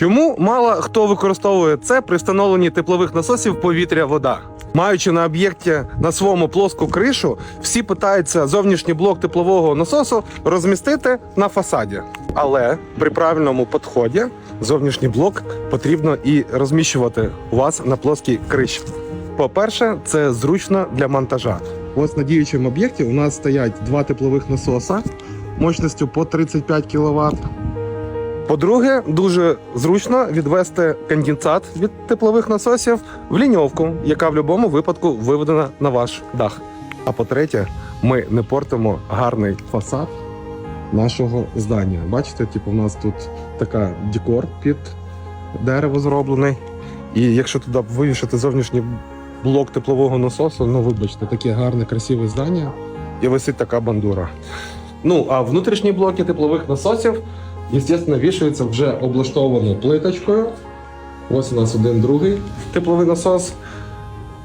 Чому мало хто використовує це при встановленні теплових насосів повітря-вода? Маючи на об'єкті на своєму плоску кришу, всі питаються зовнішній блок теплового насосу розмістити на фасаді. Але при правильному підході зовнішній блок потрібно і розміщувати у вас на плоскій криші. По-перше, це зручно для монтажа. Ось на діючому об'єкті у нас стоять два теплових насоса мощністю по 35 кВт. По-друге, дуже зручно відвести конденсат від теплових насосів в ліньовку, яка в будь-якому випадку виведена на ваш дах. А по-третє, ми не портимо гарний фасад нашого здання. Бачите, типу, у нас тут така декор під дерево зроблений. І якщо туди вивішати зовнішній блок теплового насосу, ну вибачте, таке гарне, красиве здання, і висить така бандура. Ну, а внутрішні блоки теплових насосів, звісно, вішаються вже облаштованою плиточкою. Ось у нас один другий тепловий насос,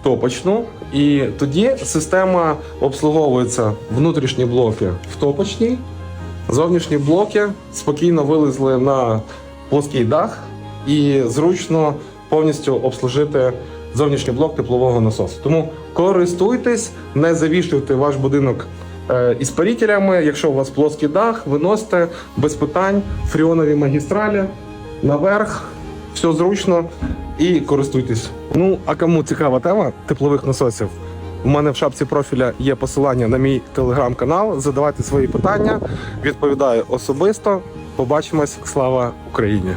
топочну. І тоді система обслуговується внутрішні блоки в топочній, зовнішні блоки спокійно вилізли на плоский дах і зручно повністю обслужити зовнішній блок теплового насосу. Тому користуйтесь, не завішуйте ваш будинок із парітелями. Якщо у вас плоский дах, виносите без питань фріонові магістралі наверх, все зручно і користуйтесь. Ну а кому цікава тема теплових насосів? У мене в шапці профіля є посилання на мій телеграм-канал. Задавайте свої питання, відповідаю особисто. Побачимось. Слава Україні!